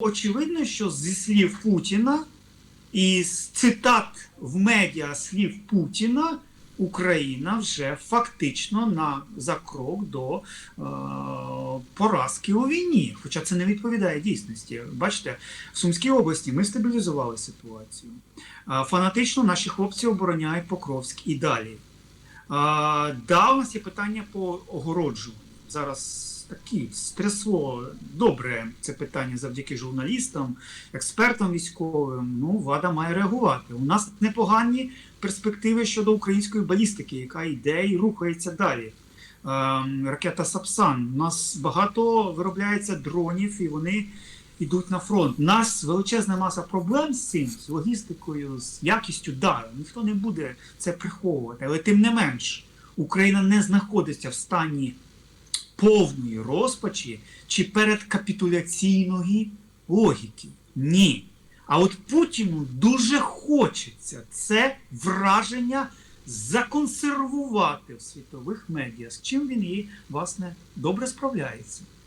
очевидно, що зі слів Путіна і з цитат в медіа слів Путіна Україна вже фактично на за крок до е, поразки у війні. Хоча це не відповідає дійсності. Бачите, в Сумській області ми стабілізували ситуацію. Е, фанатично наші хлопці обороняють Покровськ і далі. Е, да, у нас є питання по огороджуванню. Зараз такі стрясло добре це питання завдяки журналістам, експертам військовим. Ну, влада має реагувати. У нас непогані перспективи щодо української балістики, яка йде і рухається далі. Ем, ракета Сапсан. У нас багато виробляється дронів, і вони йдуть на фронт. У нас величезна маса проблем з цим, з логістикою, з якістю. Да, ніхто не буде це приховувати, але тим не менш, Україна не знаходиться в стані повної розпачі чи передкапітуляційної логіки. Ні. А от Путіну дуже хочеться це враження законсервувати в світових медіа, з чим він і, власне, добре справляється.